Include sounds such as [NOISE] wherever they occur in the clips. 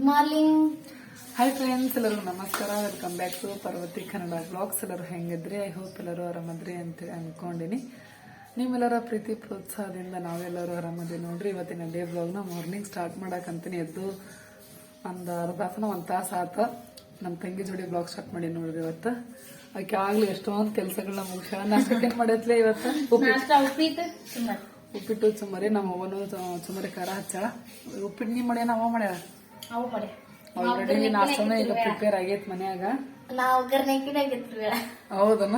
Good morning. Hi friends ಎಲ್ಲರೂ ನಮಸ್ಕಾರ. Welcome back to Parvati Kannada blogs ಎಲ್ಲರೂ ಹೆಂಗಿದ್ರಿ? ಐ ಹೋಪ್ ಎಲ್ಲರೂ ಆರಾಮದ್ರಿ ಅಂತೇಳಿ ಅಂದ್ಕೊಂಡಿನಿ ನಿಮ್ಮೆಲ್ಲರ ಪ್ರೀತಿ ಪ್ರೋತ್ಸಾಹದಿಂದ ನಾವೆಲ್ಲರೂ ಆರಾಮದ್ರಿ ನೋಡ್ರಿ. ಇವತ್ತಿನ ಡೇ ಬ್ಲಾಗ್ನ ಮಾರ್ನಿಂಗ್ ಸ್ಟಾರ್ಟ್ ಮಾಡಕ್ಕಂತೀನಿ ಎದ್ದು ಒಂದು ಅರ್ಧ ತಾಸನ ಒಂದು ತಾಸು ಆತ ನಮ್ಮ ತಂಗಿ ಜೋಡಿ ಬ್ಲಾಗ್ ಸ್ಟಾರ್ಟ್ ಮಾಡಿ ನೋಡ್ರಿ ಇವತ್ತು. ಆಕೆ ಆಗಲಿ ಎಷ್ಟೊಂದು ಕೆಲಸಗಳನ್ನ ಮುಗಿಸ್ಯಾಳ ನಾಷ್ಟ ಏನ್ ಮಾಡೈತ್ಲೆ ಇವತ್ತು? ಉಪ್ಪಿಟ್ಟು ಉಪ್ಪಿಟ್ಟು ಚುಮ್ಮರಿ ನಮ್ಮ ಅವನು ಸುಮಾರಿ ಕರ ಖಾರ ಹಚ್ಚಾಳ. ಉಪ್ಪಿಟ್ಟು ನೀ ಮಾಡ್ಯಾನ ಅವ ಮಾಡ್ಯಾಳ ಅವು ಮಾಡಿ ಆಲ್ರೆಡಿ ನಾಷ್ಟನ ಈಗ ಪ್ರಿಪೇರ್ ಆಗೈತ್ ಮನ್ಯಾಗ. ನಾವು ಒಗ್ಗರ್ನೆಕಿನಾಗಿರ್ತೀವಿ ಹೌದನ?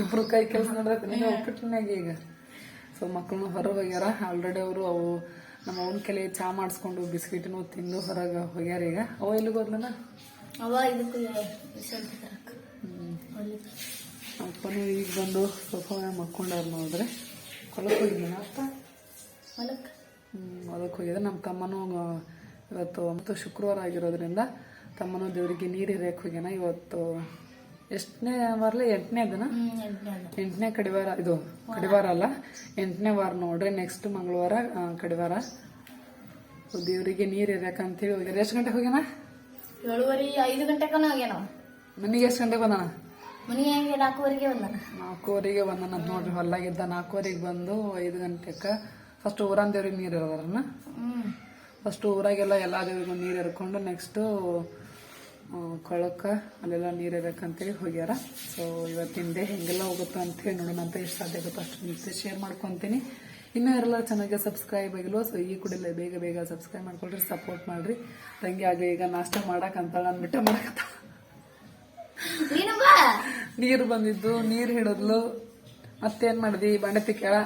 ಇಬ್ರು ಕೈ ಕೆಲಸ ನೋಡತ್ತೆ ನೀವು ಉಪ್ಪಿಟ್ಟಿನಾಗ ಈಗ. ಸೊ ಮಕ್ಕಳನ್ನು ಹೊರಗೆ ಹೋಗ್ಯಾರ. ಆಲ್ರೆಡಿ ಅವರು ಅವು ನಮ್ಮ ಅವನ ಕೆಲೆ ಚಾ ಮಾಡಿಸ್ಕೊಂಡು ಬಿಸ್ಕಿಟ್ನು ತಿಂದು ಹೊರಗೆ ಹೋಗ್ಯಾರ ಈಗ. ಅವ ಎಲ್ಲಿಗೆ ಹೋದ್ಲನ ಅವ ಇದಕ್ಕೂ ಅಪ್ಪನು ಈಗ ಬಂದು ಸ್ವಲ್ಪ ಮಕ್ಕೊಂಡಾರ ನೋಡಿದ್ರೆ ಹೊಲಕ್ಕೆ ಹೋಗಿದ್ದಾನ ಅಪ್ಪ? ಹೊಲಕ್ಕೆ ಹ್ಞೂ ಹೊಲಕ್ಕೆ ಹೋಗಿದ್ರೆ ನಮ್ಮ ತಮ್ಮನು ಇವತ್ತು ಮತ್ತು ಶುಕ್ರವಾರ ಆಗಿರೋದ್ರಿಂದ ತಮ್ಮನು ದೇವರಿಗೆ ನೀರು ಹಿರಿಯಕ್ಕೆ ಹೋಗ್ಯಾನ. ಇವತ್ತು ಎಷ್ಟನೇ ವಾರಲಿ? ಎಂಟನೇ ದಿನ? ಎಂಟನೇ ಕಡಿವಾರ ಇದು ಕಡಿವಾರ ಅಲ್ಲ ಎಂಟನೇ ವಾರ ನೋಡ್ರಿ ನೆಕ್ಸ್ಟ್ ಮಂಗಳವಾರ ಕಡಿವಾರ. ದೇವರಿಗೆ ನೀರು ಇರಕಂತೇಳಿ ಹೋಗ್ಯಾರ ಎಷ್ಟು ಗಂಟೆಗೆ ಹೋಗ್ಯಾನ? ಏಳುವರೆ ಐದು ಗಂಟೆಗೆ ಮನೆಗೆ ಎಷ್ಟು ಗಂಟೆಗೆ ಬಂದಾನ? ಮನೆಗೆ ನಾಲ್ಕೂವರೆಗೆ ಬಂದಾನ. ನಾಲ್ಕೂವರೆಗೆ ಬಂದಾನ ಅಂತ ನೋಡ್ರಿ ಹೊಲ್ಲಾಗಿದ್ದ ನಾಲ್ಕೂವರೆಗೆ ಬಂದು ಐದು ಗಂಟೆಗೆ ಫಸ್ಟ್ ಊರಾನ್ ದೇವ್ರಿಗೆ ನೀರು ಇರೋದ್ರನ್ನ ಫಸ್ಟ್ ಊರಾಗೆಲ್ಲ ಎಲ್ಲ ದೇವ್ರಿಗೂ ನೀರು ಎರ್ಕೊಂಡು ನೆಕ್ಸ್ಟು ಕೊಳಕ್ಕೆ ಅಲ್ಲೆಲ್ಲ ನೀರು ಇರಬೇಕಂತೇಳಿ ಹೋಗ್ಯಾರ. ಸೊ ಇವತ್ತಿಂದೆ ಹೆಂಗೆಲ್ಲ ಹೋಗುತ್ತೋ ಅಂತೇಳಿ ನೋಡೋಣ ಅಂತ ಎಷ್ಟು ಸಾಧ್ಯ ಆಗುತ್ತೋ ಅಷ್ಟು ನಿಮ್ಗೆ ಶೇರ್ ಮಾಡ್ಕೊತೀನಿ. ಇನ್ನೂ ಯಾರೆಲ್ಲ ಚೆನ್ನಾಗಿ ಸಬ್ಸ್ಕ್ರೈಬ್ ಆಗಿಲ್ವೋ ಸೊ ಈ ಕೂಡಲೇ ಬೇಗ ಬೇಗ ಸಬ್ಸ್ಕ್ರೈಬ್ ಮಾಡ್ಕೊಳ್ರಿ ಸಪೋರ್ಟ್ ಮಾಡ್ರಿ. ತಂಗಿ ಆಗಲಿ ಈಗ ನಾಷ್ಟ ಮಾಡಕ್ಕಂತ ನಾನು ಬಿಟ್ಟ ಬಾ ನೀರು ಬಂದಿದ್ದು ನೀರು ಹಿಡಿದ್ಲು. ಮತ್ತೇನ್ ಮಾಡಿದ್ವಿ ಬಾಂಡೆ ತಿಕ್ಕಾಳ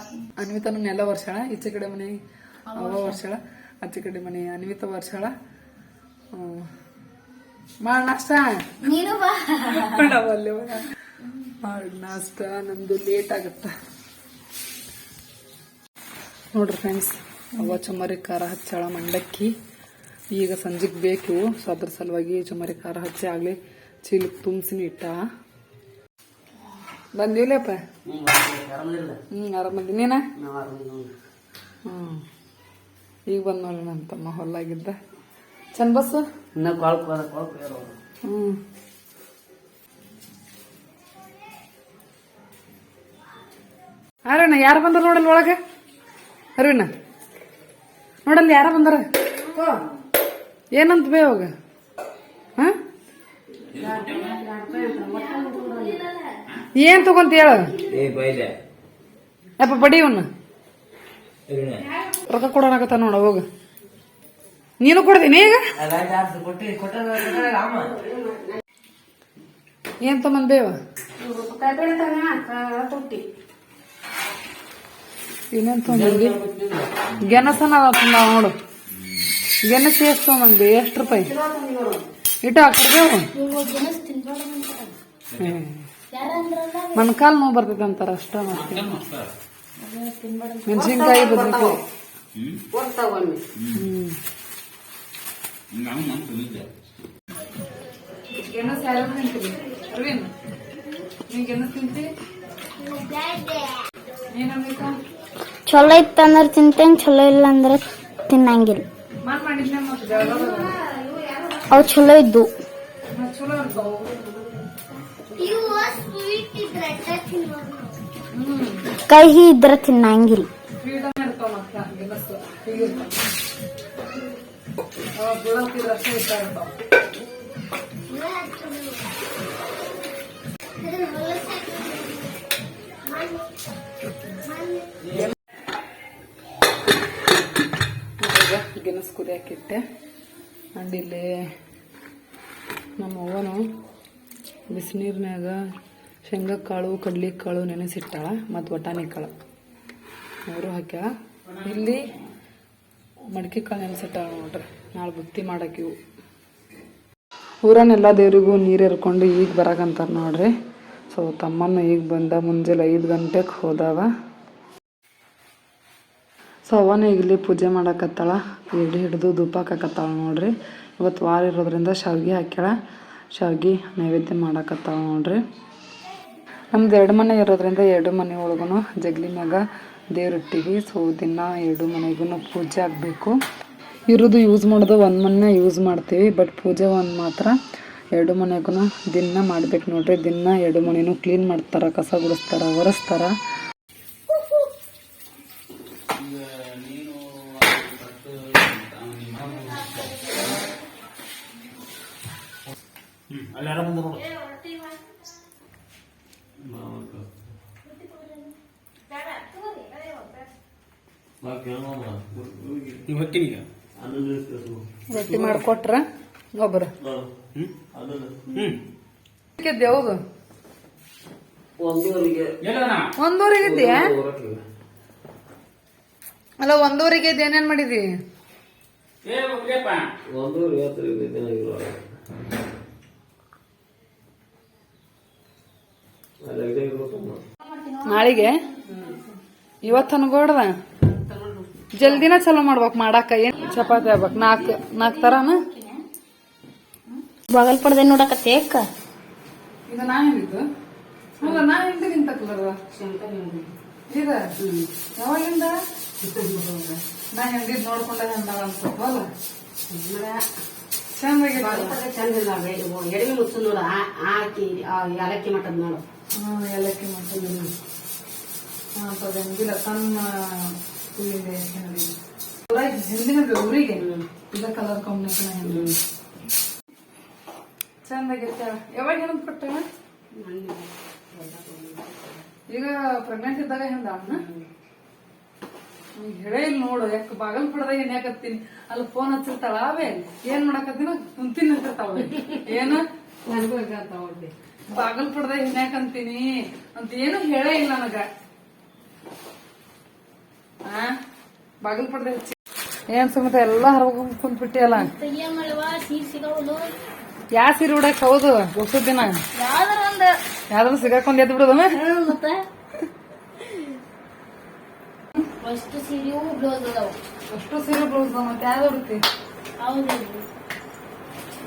ಅನ್ವಿತನ ನೆಲ ವರ್ಷಾಳ ಈಚೆ ಕಡೆ ಮನೆ ಅವ ವರ್ಷಾಳ ಆಚೆ ಕಡೆ ಮನೆ ಅನ್ವಿತ ವರ್ಷಾಳ. ಮಾಡ ಮಾಡ್ ನಾಷ್ಟ? ನೀನು ಬಾ. ಮಾಡವಲ್ಲೆ ಮಾಡಿ ನಾಷ್ಟ ನಮ್ದು ಲೇಟ್ ಆಗತ್ತ. ನೋಡ್ರಿ ಫ್ರೆಂಡ್ಸ್ ಅವ ಚುಮರಿ ಖಾರ ಹಚ್ಚಾಳ ಮಂಡಕ್ಕಿ. ಈಗ ಸಂಜೆಗೆ ಬೇಕು ಸೊ ಅದ್ರ ಸಲುವಾಗಿ ಚುಮರಿ ಖಾರ ಹಚ್ಚಿ ಆಗ್ಲಿ ಚೀಲಕ್ಕೆ ತುಂಬಿಸಿನ ಇಟ್ಟ. ಬಂದಿಲ್ಲಪ್ಪ ಹ್ಮ್ ಆರಾಮದಿ ನೀನ? ಹ್ಮ್. ಈಗ ಬಂದ್ ನೋಡಿ ನನ್ನ ತಮ್ಮ ಹೊಲ್ಲಾಗಿದ್ದ ಚಂದ ಬಸ್? ಹ್ಞೂ ಅರಣ್ಣ ಯಾರು ಬಂದಾರ ನೋಡಲ್ ಒಳಗ? ಅರವಿಣ್ಣ ನೋಡಲ್ ಯಾರ ಬಂದಾರ? ಏನಂತ ಬೇ ಅವಾಗ? ಹ? ಏನ್ ತಗೊಂತ ಹೇಳ? ಯಪ್ಪ ಬಡಿ ಇವನ್ನ ರೊಕ್ಕ ಕೊಡೋಣಾಗತ್ತ ನೋಡ ಹೋಗ. ನೀನು ಕೊಡ್ತೀನಿ ಈಗ? ಏನ್ ಬೇವ ಇನ್ನೇನ್ ತಗೊಂಡಿ ಗೆಣಸನ ತಂದ ನೋಡು. ಗೆಣಸ ಎಷ್ಟು ತಗೊಂಬಂದಿ ಎಷ್ಟು ರೂಪಾಯಿ? ಇಟ್ಟು ಯಾರಂದ್ರಲ್ಲ ಮನ್ಕಾಲ್ ನೋವು ಬರ್ತೈತೆ ಅಂತಾರ ಅಷ್ಟ ಮತ್ತೆ ಮೆಣಸಿನ್ಕಾಯಿ ಬದ್ನಿಕಾಯಿ. ತಿಂತೀವಿ. ಅರವಿಂದ್ ತಿಂತಿ? ಏನಂತ ಚಲೋ ಇತ್ತಂದ್ರ ತಿಂತೇನ್ ಚಲೋ ಇಲ್ಲ ಅಂದ್ರ ತಿನ್ನಂಗಿಲ್ಲ. ಮಾಡ್ ಮಾಡಿದ್ನೆ ಮತ್ತೆ ಅವು ಚಲೋ ಇದ್ದು ಕಹಿ ಇದ್ರ ತಿನ್ನಂಗಿಲ್ಲ. ಮತ್ತ ಗೆಣಸು ಕುದಿಯಾಕಿಟ್ಟೆ ಅಂಡ್ ಇಲ್ಲಿ ನಮ್ಮ ಅವ್ವನು ಶೇಂಗಾ ಕಾಳು ಕಡ್ಲಿ ಕಾಳು ನೆನೆಸಿಟ್ಟಾಳ ಮತ್ತು ಬಟಾಣಿ ಕಾಳು ಅವರು ಹಾಕ್ಯಾಳ. ಇಲ್ಲಿ ಮಡಿಕೆ ಕಾಳು ನೆನೆಸಿಟ್ಟಾಳ ನೋಡ್ರಿ. ನಾಳೆ ಬುತ್ತಿ ಮಾಡಾಕಿವು ಊರನ್ನೆಲ್ಲ ದೇವರಿಗೂ ನೀರು ಎರ್ಕೊಂಡು ಈಗ ಬರಾಕಂತಾರ ನೋಡ್ರಿ. ಸೊ ತಮ್ಮನ ಈಗ ಬಂದ ಮುಂಜಾನೆ ಐದು ಗಂಟೆಗೆ ಹೋದಾವ. ಸೊ ಅವನ ಇಲ್ಲಿ ಪೂಜೆ ಮಾಡಕತ್ತಾಳ. ಎಡೆ ಹಿಡಿದು ಧೂಪ ನೋಡ್ರಿ. ಇವತ್ತು ವಾರ ಇರೋದ್ರಿಂದ ಶಾವಿಗೆ ಹಾಕ್ಯಾಳ. ಶಾವಿಗೆ ನೈವೇದ್ಯ ಮಾಡಕತ್ತಾಳ ನೋಡ್ರಿ. ನಮ್ದು ಎರಡು ಮನೆ ಇರೋದ್ರಿಂದ ಎರಡು ಮನೆ ಒಳಗೂ ಜಗ್ಲಿ ಮ್ಯಾಗ ದೇವ್ರ ಇಟ್ಟಿವಿ ಸೊ ದಿನ ಎರಡು ಮನೆಗೂ ಪೂಜೆ ಆಗಬೇಕು. ಇರೋದು ಯೂಸ್ ಮಾಡೋದು ಒಂದು ಮನೆ ಯೂಸ್ ಮಾಡ್ತೀವಿ ಬಟ್ ಪೂಜೆ ಒಂದು ಮಾತ್ರ ಎರಡು ಮನೆಗೂ ದಿನ ಮಾಡ್ಬೇಕು ನೋಡ್ರಿ. ದಿನ ಎರಡು ಮನೆಯೂ ಕ್ಲೀನ್ ಮಾಡ್ತಾರ, ಕಸ ಗುಡಿಸ್ತಾರ, ಒರೆಸ್ತಾರ. ರೊಟ್ಟಿ ಮಾಡಿಕೊಟ್ರ? ಒಬ್ಬರು ಯಾವುದು ಒಂದೂವರೆಗೆ. ಒಂದೂವರೆಗೆ ಇದೆಯಾ ಅಲ್ಲ ಒಂದೂವರೆಗೆ ಇದ್ದು ಏನೇನ್ ಮಾಡಿದಿ? ಇದೇ ನಾಳೆಗೆ? ಇವತ್ತು ಅನ್ಕೋಡ್ದ? ಜಲ್ದಿನ ಚಲೋ ಮಾಡ್ಬೇಕು ಮಾಡಾಕ. ಏನ್ ಚಪಾತಿ ಆಗ್ಬೇಕು? ನಾಲ್ಕು ನಾಲ್ಕು ತರಾನ? ಬಾಗಲ್ ಪಡ್ದೆ ನೋಡಕತ್ತೆ ಅಕ್ಕ. ಈಗ ನಾ ಹೇಳಿದ್ದು? ಹೌದ ನಾ ಹಿಂದೆ ಅಂತ ಯಾವಾಗಿಂದ? ನಾ ನೋಡ್ಕೊಂಡ ಅನ್ಸಲ್ಲ ಎಡವಿ ಮುಚ್ಚು ನೋಡು ಆ- ಹಾಕಿ ಆ ಏಲಕ್ಕಿ ಮಟ್ಟದ ನೋಡು. ಏಲಕ್ಕಿ ಮಾಡ್ತಿದ್ದೀನಿ ಹಾ ಹೆಂಗಿಲ್ಲ. ಸಣ್ಣ ಹೂವಿಂದ ಹಿಂದಿನ ಊರಿಗೆ ಇದ ಕಲರ್ ಕಾಂಬಿನೇಷನ್ ಚಂದಾಗೈತೆ ಯಾವಾಗ ಏನಂತ ಕೊಟ್ಟ? ಈಗ ಪ್ರೆಗ್ನೆಂಟ್ ಇದ್ದಾಗ ಹೆಂಗ ಹೇಳೇ ಇಲ್ಲ ನೋಡು ಯಾಕೆ ಬಾಗಲ್ ಪಡ್ದಾಗ ಏನ್ ಯಾಕತ್ತೀನಿ ಅಲ್ಲಿ ಫೋನ್ ಹಚ್ಚಿರ್ತಾಳ ಅವೇ ಏನ್ ಮಾಡಕತ್ತೀನ ಕುಂತಿನ ನಿಂತಿರ್ತಾವ ಏನು? ನನಗೂ ಬಾಗಲ್ ಪಡ್ದಾಗ ಹೆಣ್ಯಾಕಂತೀನಿ ಅಂತ ಏನು ಹೇಳೇ ಇಲ್ಲ ನನಗ. ಆ ಬಾಗಲ್ ಪಡ್ದ ಹಚ್ಚಿ. ಏನ್ ಸುಮತ ಎಲ್ಲಾ ಹೊರಗ ಕುಂತ್ಬಿಟ್ಟಿಯಲ್ಲ ಯಾ ಸೀರೆ ಉಡಕ್ ಹೌದು ಹೊಸದ್ ದಿನ. ಯಾವ್ದಾರ ಸಿಗಾಕೊಂಡ್ ಎದ್ದು ಬಿಡೋದನ? ಮತ್ತೆ? ಅಷ್ಟು ಸೀರೆಯೂ ಬ್ಲೌಸ್ ಅದಾವ. ಅಷ್ಟು ಸೀರೆ ಬ್ಲೌಸ್ ಮತ್ತೆ ಯಾವ್ದು ಉಡ್ತಿ ಹೌದು.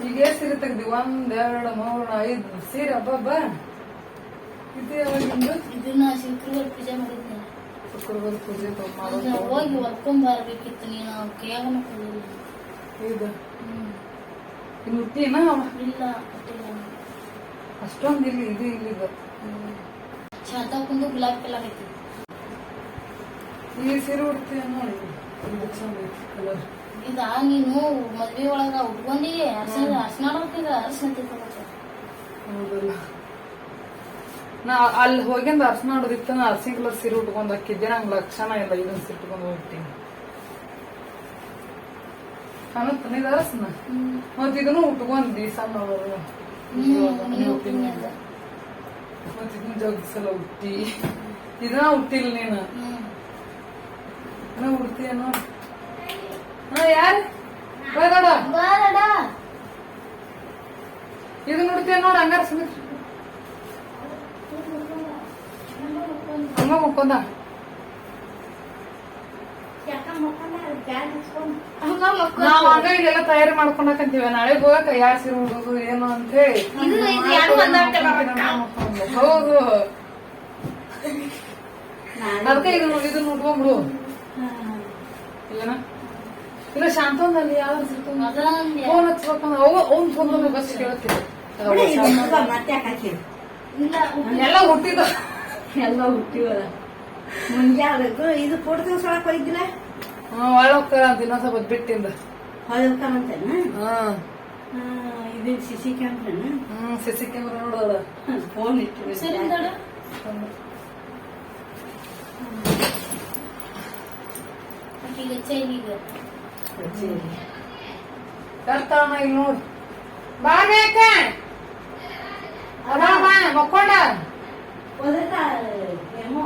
ಈಗ ಎಷ್ಟ್ ಸೀರೆ ತೆಗ್ದಿ ಒಂದ್ ಎರಡ್ ಮೂರ್ ಐದು. ಸೀರೆ ಹಬ್ಬ ಇದು ಯಾವಾಗಿಂದು ಇದನ್ನ ಪೂಜೆ ಶುಕ್ರವಾರ ಪೂಜೆ ಹೋಗಿ ಹೊತ್ಕೊಂಡ್ ಬರ್ಬೇಕಿತ್ತು ನೀನು ಕೈಯಾಗನ ಕೊಡಲಿಲ್ಲ ಇದು ಇನ್ನು ಹುಟ್ಟಿನ ಇಲ್ಲ. ಅಷ್ಟೊಂದ್ ಇಲ್ಲಿ ಇದು ಇಲ್ಲಿ ಚಂದ ಕುಂದು ಗುಲಾಬಿ ಕಲರ್ ಐತಿ ಈ ಸೀರೆ ಉಡ್ತೀಯ ನೋಡಿ. ಇದು ಕಲರ್ ಇದ ನೀನು ಮದ್ವೆ ಒಳಗ ಉಟ್ಕೊಂಡಿ ಅರ್ಶನ ಅರ್ಶನ ಈಗ ಅರ್ಶನ ತಿಳ್ಕೊಬೇಕು. ಹೌದಲ್ಲ. ನಾ ಅಲ್ಲಿ ಹೋಗಿಂದ ಅರ್ಶನ ಹೊಡೆದಿತ್ತು ನಾ ಅರ್ಶಿನ ಕಲರ್ ಸೀರೆ ಉಟ್ಕೊಂಡು ಹಾಕಿದ್ದೆ ನಂಗೆ ಲಕ್ಷಣ ಇಲ್ಲ ಇದನ್ನ ಸಿಟ್ಕೊಂಡು ಉಟ್ಕೊಂಡು ಹೋಗ್ತೀನಿ. ಕಾಣುತ್ತ ನೀದ ಅರ್ಶನ? ಮತ್ ಇದನ್ನು ಉಟ್ಕೊಂಡ್ ದಿವಸ ಇದನ್ನ ಜಗ್ ಸಲ ಹುಟ್ಟಿ. ಇದನ್ನ ಹುಟ್ಟಿಲ್ಲ ನೀನು. ನಾ ಹುಡ್ತೀಯನೋ ಹಾ ಯಾರು? ಬರಡ ಇದನ್ನ ಹುಡ್ತೀಯ ನೋಡ ಹಂಗಾರ ಸುಮಿತ್ ಅಮ್ಮ ಮುಕ್ಕೊಂದ ನಾವ್ ಹಂಗ ಇದೆಲ್ಲ ತಯಾರಿ ಮಾಡ್ಕೊಂಡಕಂತೀವಿ ನಾಳೆ ಹೋಗಕ ಸೀರೆ ಉಡೋದು ಏನು ಅಂತ ಹೇಳಿ. ಹೌದು. ಅದಕ್ಕೆ ಇದು ಏನ ಇಲ್ಲ ಶಾಂತವನಲ್ಲಿ ಯಾವ್ದು ಫೋನ್ ಹಚ್ಬೇಕಂದ್ರೆ ಅವ ಅವ್ನ್ ಫೋನ್ ಬಸ್ ಎಲ್ಲ ಹುಟ್ಟಿದ ಎಲ್ಲ ಹುಟ್ಟಿವಲ್ಲ. ಮುಂಜಾನೆ ಇದು ಕೊಡ್ತೀವಿ ಸೊಳಕ್ ಹೋಗಿದ್ದಿಲ್ಲ ಒಳ್ಳೆ ಹೋಗ್ತಾರ ದಿನ ಸ್ವಲ್ಪ ಬಿಟ್ಟಿಂದ ಹೊಯ್ಕಂತೇನ ಹಾ. ಇದು ಸಿಸಿ ಕ್ಯಾಮ್ರನ ಹ್ಮ್ ಸಿಸಿ ಕ್ಯಾಮ್ರಾ ನೋಡೋದ. ಫೋನ್ ಇಟ್ಟು ಈಗ ಚೈನೀಗ ತರ್ತಾವ ಇಲ್ಲಿ ನೋಡ್. ಅದಾವ ಮಕ್ಕೊಂಡ? ಹೋದ್ರ ಏನೋ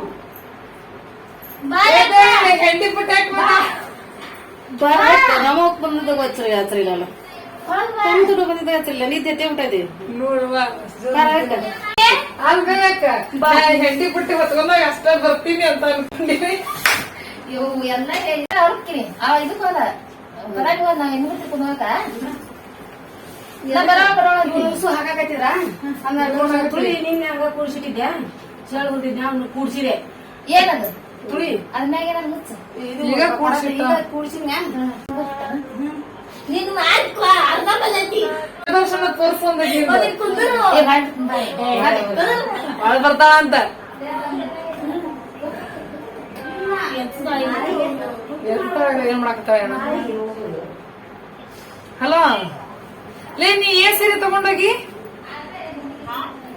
ಹೆಂಡಿ ಬಿಟ್ಟಾಕ್ ನಮಗ್ ಬಂದದ ಗೊತ್ತಿರ ಯಾತ್ರೆ ಇಲ್ಲ ತಂದು ಬಂದಿದ್ದ ಯಾತ್ರೆ ಇಲ್ಲ ನೀ ತೆತ್ತೆ ಅಲ್ಬೇಕ ಹೆಂಡಿ ಬಿಟ್ಟು ಹೊತ್ಕೊಂಡಾಗ ಅಷ್ಟ ಬರ್ತೀನಿ ಅಂತ ಅನ್ಕೊಂಡಿವಿ ಇವು ಎಲ್ಲ ಆ ಇದಕ್ಕೆ ಹೋದ ಬರಾಗ ಹೋದ ನಾ ಹೆಣ್ಣು ಹಾಕಾಕತ್ತಿದ್ರ ತುಳಿ ನಿನ್ನ ಹಂಗ ಕೂಡ್ಸಿಟ್ಟಿದ್ಯಾ ಚೇಳ್ ಬಂದಿದ್ಯಾ? ಅವ್ನು ಕೂಡ್ಸಿದೆ ಏನದು? ತುಳಿ. ಅದ್ಮ್ಯಾಗೆ ಮುಚ್ಚ ಈಗ ಕೂಡ್ಸಿನ ನೀನು ಅರ್ಧ ಬಂದೈತಿ ಅಂತ. ಏನ್ ಹಲೋ? ಲೇ ನೀ ಏ ಸೀರೆ ತಗೊಂಡೋಗಿ?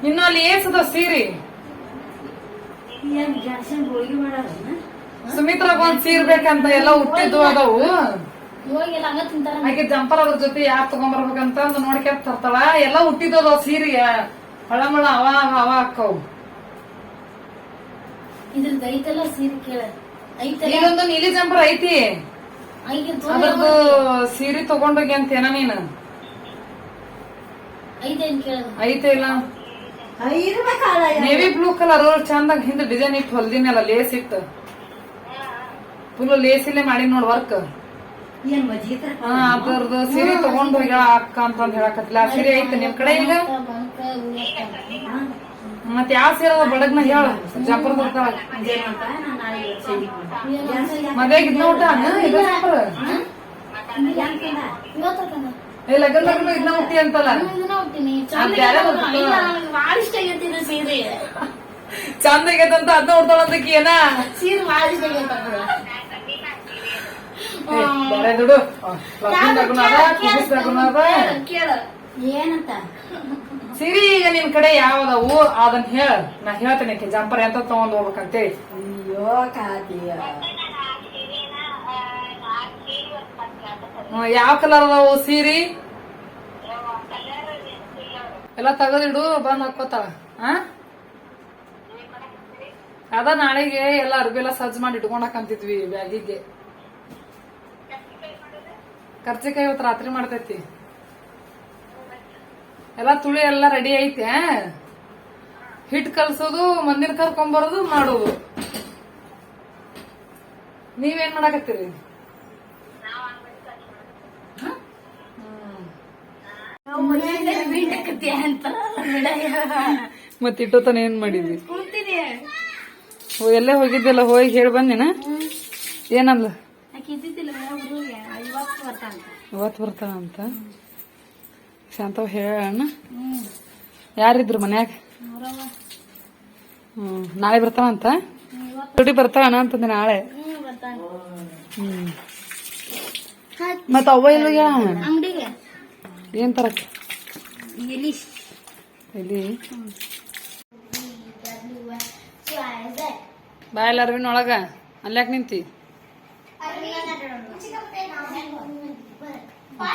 ಇನ್ನು ಅಲ್ಲಿ ಏಸದ ಸೀರೆ? ಸುಮಿತ್ರಾಗ ಒಂದ್ ಸೀರ್ ಬೇಕಂತ ಎಲ್ಲ ಹುಟ್ಟಿದ್ದು ಅದಾವು. ಹಂಗ ಜಂಪರ್ ಅದ್ರ ಜೊತೆ ಯಾರು ತಗೊಂಬರ್ಬೇಕಂತ ಅಂದ್ ನೋಡ್ಕೊಂತ ತರ್ತಾಳ. ಎಲ್ಲ ಹುಟ್ಟಿದ್ವು ಅದಾವ ಸೀರೆ ಹಳಮಳ ಅವ ಅವ ಅಕ್ಕವು. ಇದ್ರದ್ದು ಐತಲ್ಲ ಸೀರೆ ಕೇಳ. ಈಗೊಂದು ನೀಲಿ ಜಂಪರ್ ಐತಿ. ಅದ್ರದ್ದು ಸೀರೆ ತಗೊಂಡೋಗಿ ಅಂತೇನ ನೀನು? ಐತೆ ಇಲ್ಲ. ನೇವಿ ಬ್ಲೂ ಕಲರ್ ಚಂದಾಗ ಹಿಂದ ಡಿಸೈನ್ ಇಟ್ಟು ಹೊಲ್ದಿನಲ್ಲ ಲೇಸ್ ಇಟ್ಟು. ಫುಲ್ ಲೇಸ್ ಇಲ್ಲೇ ಮಾಡಿ ನೋಡ್ ವರ್ಕ್ ಅದ್ರದ್ದು ಸೀರೆ ತಗೊಂಡ್ ಹೋಗ್ಯಾಳ ಅಕ್ಕ ಅಂತಂದ್ ಹೇಳಕತ್ತಿಲ್ಲ. ಆ ಸೀರೆ ಐತೆ ನಿಮ್ ಕಡೆ ಈಗ? ಮತ್ ಯಾವ ಸೀರೆ ಅದ ಬಡಗ್ನ ಹೇಳ ಜಂಪರ್ ಬರ್ತಾಳ ನಾನು ನಾಳೆ ಸಂಜೆ ಮದ್ವೆಗ್ ಇದ್ನ ಊಟ? ಇದು ಲಗನ್ ಲಗ್ನ ಇದನ್ನ ಹುಟ್ಟಿ ಅಂತಲ್ಲ. ಭಾಳ ಇಷ್ಟ ಆಗೈತಿ ಇದು ಸೀರೆ. ಚಂದ ಆಗೈತಂತ ಅದನ್ನ ಉಡ್ತಾಳ ಅಂತ ಏನ ಸೀರೆ ಭಾಳ ಇಷ್ಟ ಆಗೈತೆ ಬ್ಯಾರೆ ದುಡು. ಏನಂತ? ಸಿರಿ ಈಗ ನಿನ್ ಕಡೆ ಯಾವ್ದವು? ಅದನ್ನ ಹೇಳ. ನಾ ಹೇಳ್ತೇನೆ ಜಂಪರ್ ಎಂತ ತಗೊಂಡ್ ಹೋಗ್ಬೇಕಂತೇಳಿ. ಅಯ್ಯೋ ಕಾತಿಯ ಯಾವ ಕಲರ್ ಅದಾವು ಸೀರಿ? ಎಲ್ಲ ತಗದಿಡು ಬಂದ್ ಹಾಕೋತಾಳ. ಅದ ನಾಳೆಗೆ ಎಲ್ಲ ಅರ್ಬಿ ಎಲ್ಲ ಸಜ್ಜ ಮಾಡಿ ಇಟ್ಕೊಂಡಾಕಂತಿದ್ವಿ ಬ್ಯಾಗಿಗೆ. ಖರ್ಚಿಕಾಯಿ ಇವತ್ತು ರಾತ್ರಿ ಮಾಡ್ತೈತಿ. ಎಲ್ಲ ತುಳಿ ಎಲ್ಲ ರೆಡಿ ಐತೆ ಹಿಟ್ ಕಲ್ಸೋದು ಮಂದಿರ ಕರ್ಕೊಂಬರೋದು, ಮಾಡೋದು. ನೀವೇನ್ ಮಾಡಾಕತ್ತೀರಿ? ಮತ್ತೆ ಇಟ್ಟೋತನ ಏನ್ ಮಾಡಿದ್ವಿ ಎಲ್ಲೇ ಹೋಗಿದ್ದೆಲ್ಲ ಹೋಗಿ ಹೇಳಿ ಬಂದಿನ ಏನಲ್ಲ ಇವತ್ ಬರ್ತಾನ ಅಂತ. ಶಾಂತವ್ ಹೇಳಣ್ಣ. ಯಾರಿದ್ರು ಮನ್ಯಾಗ? ಹ್ಮ್ ನಾಳೆ ಬರ್ತಾಳಂತ ದುಡಿ ಬರ್ತಾವಣ ಅಂತಂದೆ ನಾಳೆ. ಹ್ಮ್ ಬರ್ತಾನ ಮತ್ತ ಅವ್ವ ಇಲ್ಲ ಅಂಗಡಿಗೆ. ಏನ್ ತರಕ್? ಎಲ್ಲಿ? ಎಲ್ಲಿ ಬಾಯಲ್ಲ ಅರ್ವಿನ ಒಳಗ. ಅಲ್ಲಾಕ್ ನಿಂತಿ?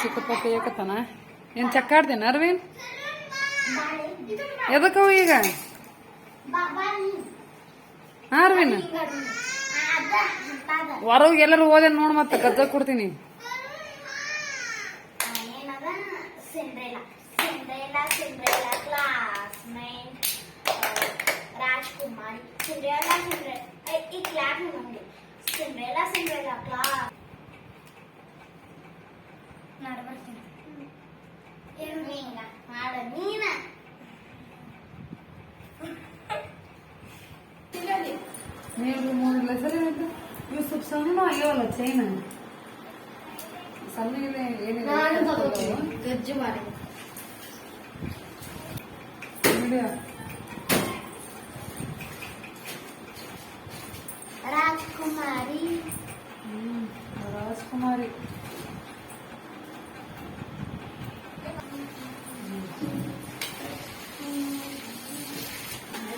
ಚಿಕ್ಕಪ್ಪ ಕೈಯಕತ್ತಾನ ಏನ್ ಚಕ್ಕಾಡ್ತೇನ ಅರವಿನ್ ಎದಕ್ಕವು ಈಗ? ಹಾ ಅರವಿನ್ ಹೊರಗೆ ಎಲ್ಲರೂ ಹೋದೆ ನೋಡ್ ಮತ್ತೆ ಗದ್ದ ಕೊಡ್ತೀನಿ. ಸಿಂಡ್ರೆ ಈ ಕ್ಲಾಸ್ ನೋಡಿ ಸಿಂಡ್ರೆಲಾ ಸಿಂಡ್ರೆಲಾ ಕ್ಲಾಸ್ ನಾಡ ಬರ್ತೀನಿ ಏನು ನೀನ ಮಾಡ ನೀನ ನೀವು ಮೂರಿಲ್ಲ ಸರಿ ಆಯ್ತು ಇವು ಸ್ವಲ್ಪ ಸಣ್ಣ ಆಗ್ಯಾವಲ್ಲ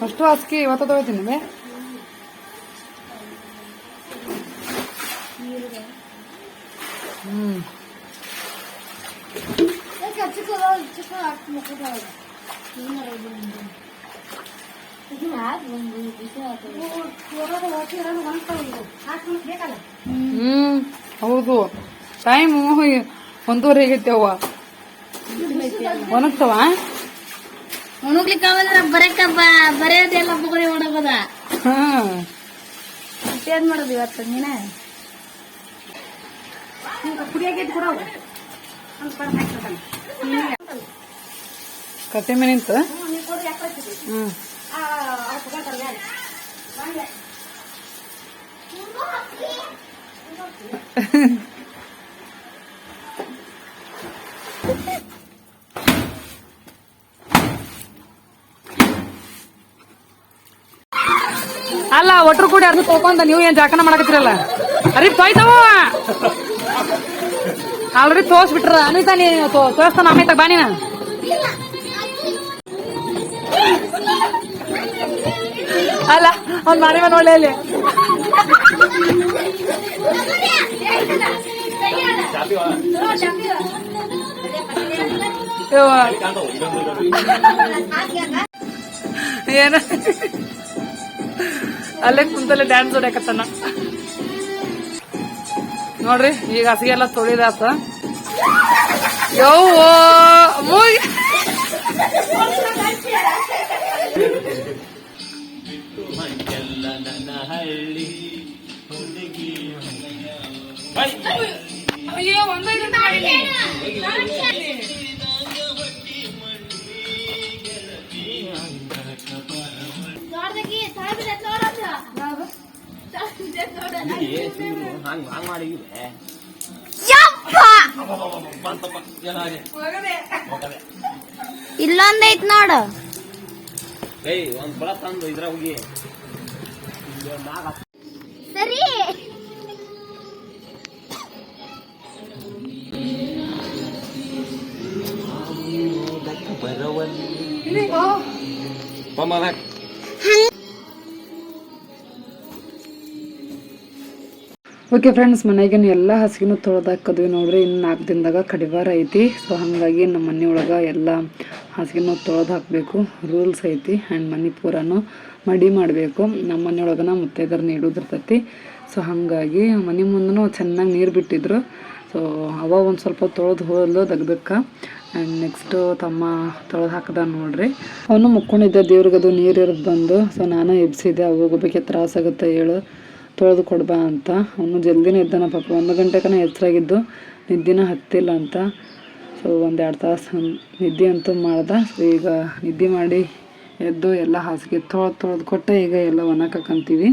ಅಷ್ಟು ಹಾಸಿಗೆ ಇವತ್ತು ತಗೋತೀನಿ ಬೇ ಹ್ಮ್ ಹ್ಮ್ ಹೌದು ಟೈಮ್ ಒಂದೂವರೆ ಆಗೈತೆ ಅವ್ವ ಒಣಗ್ತವ ಉಣಗ್ಲಿಕ್ಕೆ ಆಮೇಲೆ ಬರಕ ಬರೆಯೋದೆಲ್ಲ ಬುಗುರಿ ಮಾಡಬೋದ ಹ್ಮ್ ಏನ್ ಮಾಡೋದು ಇವತ್ತು ನೀನ? ಕಟ್ಟೆ ಮೇಲೆ ನಿಂತ? ಹ್ಮ್ [LAUGHS] ಅಲ್ಲ, ಒಟ್ರು ಕೂಡಿ ಅರ್ಧ ತಗೊಂಡ ನೀವು ಏನ್ ಜಾಕನ ಮಾಡಕತ್ತಿರಲ್ಲ? ಅರಿ ತೊಯ್ತಾವ ಆಲ್ರೆಡಿ ತೋರ್ಸ್ಬಿಟ್ರ. ಅನಿತಾ, ನೀ ತೋರ್ಸ್ತಾನ ಆಮೇಲೆ ಬಾ ನೀನ. ಅಲ್ಲ, ಅವ್ನ್ ಮನೆ ಮನೆ ಒಳ್ಳೆ ಅಲ್ಲಿ. ಏನ? ಅಲ್ಲೇ ಕುಂತಲ್ಲೇ ಡ್ಯಾನ್ಸ್ ಹೊಡ್ಯಾಕತ್ತಾನ. ನೋಡ್ರಿ ಈಗ ಹಸಿಗೆಲ್ಲ ತೊಳಿದಾತ. ಯೋ ಮೂಗಿ ಇಲ್ಲೊಂದೈತ್ ನೋಡು ಏಯ್ ಒಂದ್ ಕೊಳ ತಂದು ಇದ್ರ ಹೋಗಿ ಸರಿ ಓಕೆ ಫ್ರೆಂಡ್ಸ್ ಮನೆಗೆ ಎಲ್ಲ ಹಸಿಗೆನೂ ತೊಳೆದಾಕದ್ವಿ ನೋಡ್ರಿ. ಇನ್ನು ನಾಲ್ಕು ದಿನದಾಗ ಕಡಿವಾರ ಐತಿ. ಸೊ ಹಾಗಾಗಿ ನಮ್ಮ ಮನೆ ಒಳಗೆ ಎಲ್ಲ ಹಾಸಿಗೆನೂ ತೊಳೆದು ಹಾಕಬೇಕು. ರೂಲ್ಸ್ ಐತಿ. ಆ್ಯಂಡ್ ಮನೆ ಪೂರನೂ ಮಡಿ ಮಾಡಬೇಕು. ನಮ್ಮ ಮನೆ ಒಳಗನ ಮುತ್ತೈದರ್ ನೀಡೋದಿರ್ತೈತಿ ಸೊ ಹಾಗಾಗಿ ಮನೆ ಮುಂದೂ ಚೆನ್ನಾಗಿ ನೀರು ಬಿಟ್ಟಿದ್ರು. ಸೊ ಅವ ಒಂದು ಸ್ವಲ್ಪ ತೊಳೆದು ಹೋದ್ಲು ದಗ್ದಕ್ಕೆ ಆ್ಯಂಡ್ ನೆಕ್ಸ್ಟು ತಮ್ಮ ತೊಳೆದು ಹಾಕದ ನೋಡ್ರಿ. ಅವನು ಮುಕ್ಕೊಂಡಿದ್ದೆ ದೇವ್ರಿಗದು ನೀರು ಇರೋದು ಬಂದು. ಸೊ ನಾನು ಎಬ್ಸಿದ್ದೆ ಹೋಗ್ಬೇಕೆ ತ್ರಾಸಾಗುತ್ತೆ ಹೇಳು. ತೊಳೆದು ಕೊಡ್ಬಾ ಅಂತ. ಅವನು ಜಲ್ದಿನೇ ಇದ್ದಾನ ಪಾಪ. ಒಂದು ಗಂಟೆಗನ ಎಚ್ಚರಾಗಿದ್ದು, ನಿದ್ದಿನ ಹತ್ತಿಲ್ಲ ಅಂತ. ಸೊ ಒಂದು ಎರಡು ತಾಸು ನಿದ್ದೆ ಅಂತೂ ಮಾಡ್ದೆ. ಸೊ ಈಗ ನಿದ್ದೆ ಮಾಡಿ ಎದ್ದು ಎಲ್ಲ ಹಾಸಿಗೆ ತೊಳೆದು ತೊಳೆದು ಕೊಟ್ಟೆ. ಈಗ ಎಲ್ಲ ಒಣಕಂತೀವಿ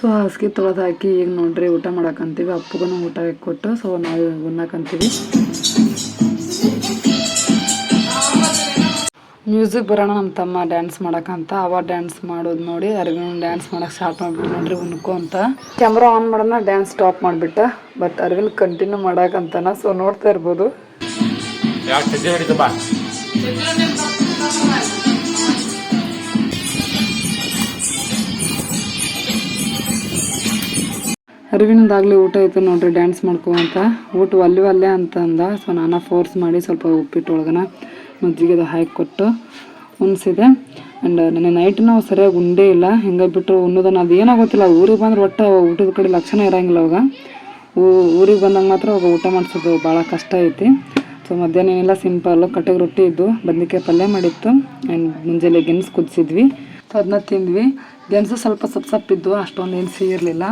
ಸೊ ಹಾಸಿಗೆ ತೊಳೆದು ಹಾಕಿ ಈಗ ನೋಡ್ರಿ ಊಟ ಮಾಡಕ್ಕಂತೀವಿ ಅಪ್ಪಗೂ ಊಟ ಕೊಟ್ಟು. ಸೊ ನಾವು ಉಣ್ಣಕಂತೀವಿ. ಮ್ಯೂಸಿಕ್ ಬರೋಣ ನಮ್ಮ ತಮ್ಮ ಡ್ಯಾನ್ಸ್ ಮಾಡೋಕ್ಕಂತ ಅವ ಡ್ಯಾನ್ಸ್ ಮಾಡೋದು ನೋಡಿ ಅರವಿಂದ್ ಡ್ಯಾನ್ಸ್ ಮಾಡೋಕೆ ಸ್ಟಾರ್ಟ್ ಮಾಡ್ಬಿಟ್ಟು ನೋಡ್ರಿ ಉಣ್ಕೋ ಅಂತ. ಕ್ಯಾಮ್ರಾ ಆನ್ ಮಾಡೋಣ ಡ್ಯಾನ್ಸ್ ಸ್ಟಾಪ್ ಮಾಡಿಬಿಟ್ಟ. ಬಟ್ ಅರವಿಂದ್ ಕಂಟಿನ್ಯೂ ಮಾಡಕ್ಕಂತಾನ ಸೊ ನೋಡ್ತಾ ಇರ್ಬೋದು. ಅರವಿಂದಾಗಲಿ ಊಟ ಆಯಿತು ನೋಡ್ರಿ ಡ್ಯಾನ್ಸ್ ಮಾಡ್ಕೋ ಅಂತ. ಊಟ ಒಲ್ಲೆ ಒಲ್ಲೆ ಅಂತ ಅಂದ ಸೊ ನಾನು ಫೋರ್ಸ್ ಮಾಡಿ ಸ್ವಲ್ಪ ಉಪ್ಪಿಟ್ಟು ಒಳಗನ. ಮಜ್ಜಿಗೆದು ಹಾಕಿ ಕೊಟ್ಟು ಉಣ್ಸಿದೆ. ಆ್ಯಂಡ್ ನಿನ್ನೆ ನೈಟ್ ನಾವು ಸರಿಯಾಗಿ ಉಂಡೇ ಇಲ್ಲ. ಹಿಂಗೆ ಬಿಟ್ಟರು ಉಣ್ಣೋದನ್ನ ಅದು ಏನಾಗೋತ್ತಿಲ್ಲ ಊರಿಗೆ ಬಂದ್ರೆ ಒಟ್ಟು ಊಟದ ಕಡೆ ಲಕ್ಷಣ ಇರೋಂಗಿಲ್ಲ ಅವಾಗ. ಊರಿಗೆ ಬಂದಾಗ ಮಾತ್ರ ಅವಾಗ ಊಟ ಮಾಡಿಸೋದು ಭಾಳ ಕಷ್ಟ ಐತಿ. ಸೊ ಮಧ್ಯಾಹ್ನ ಏನಿಲ್ಲ ಸಿಂಪಲ್ಲು ಕಟ್ಟಗೆ ರೊಟ್ಟಿ ಇದ್ದು ಬದ್ನಿಕಾಯಿ ಪಲ್ಯ ಮಾಡಿತ್ತು. ಆ್ಯಂಡ್ ಮುಂಜಾನೆ ಗೆನ್ಸ್ ಕುದಿಸಿದ್ವಿ. ಸೊ ಅದನ್ನ ತಿಂದ್ವಿ. ಗೆನ್ಸು ಸ್ವಲ್ಪ ಸಪ್ ಸಪ್ಪಿದ್ದು ಅಷ್ಟೊಂದು ಏನು ಸಿಗಿರಲಿಲ್ಲ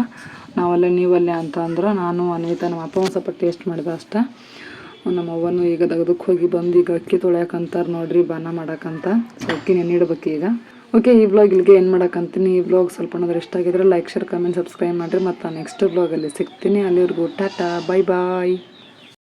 ನಾವಲ್ಲೇ, ನೀವಲ್ಲೇ ಅಂತ ಅಂದ್ರೆ ನಾನು, ಅನಿತಾ, ನಮ್ಮ ಅಪ್ಪ ಸ್ವಲ್ಪ ಟೇಸ್ಟ್ ಮಾಡಿದೆ ಅಷ್ಟೇ. ನಮ್ಮ ಅವ್ವನು ಈಗ ತೆಗೆದಕ್ಕೆ ಹೋಗಿ ಬಂದು ಈಗ ಅಕ್ಕಿ ತೊಳ್ಯಾಕಂತಾರೆ ನೋಡ್ರಿ ಬಾನ ಮಾಡಕ್ಕಂತ ಸೊ ಅಕ್ಕಿ ಈಗ ಓಕೆ ಈ ಬ್ಲಾಗ್ ಇಲ್ಲಿಗೆ ಏನು ಮಾಡಕ್ಕಂತೀನಿ ಈ ಬ್ಲಾಗ್ ಸ್ವಲ್ಪ ಇಷ್ಟ ಆಗಿದ್ರೆ ಲೈಕ್ ಶೇರ್ ಕಮೆಂಟ್ ಸಬ್ಸ್ಕ್ರೈಬ್ ಮಾಡಿರಿ. ಮತ್ತು ನೆಕ್ಸ್ಟ್ ಬ್ಲಾಗಲ್ಲಿ ಸಿಗ್ತೀನಿ. ಅಲ್ಲಿವರೆಗೂ, ಟಾಟಾ ಬಾಯ್ ಬಾಯ್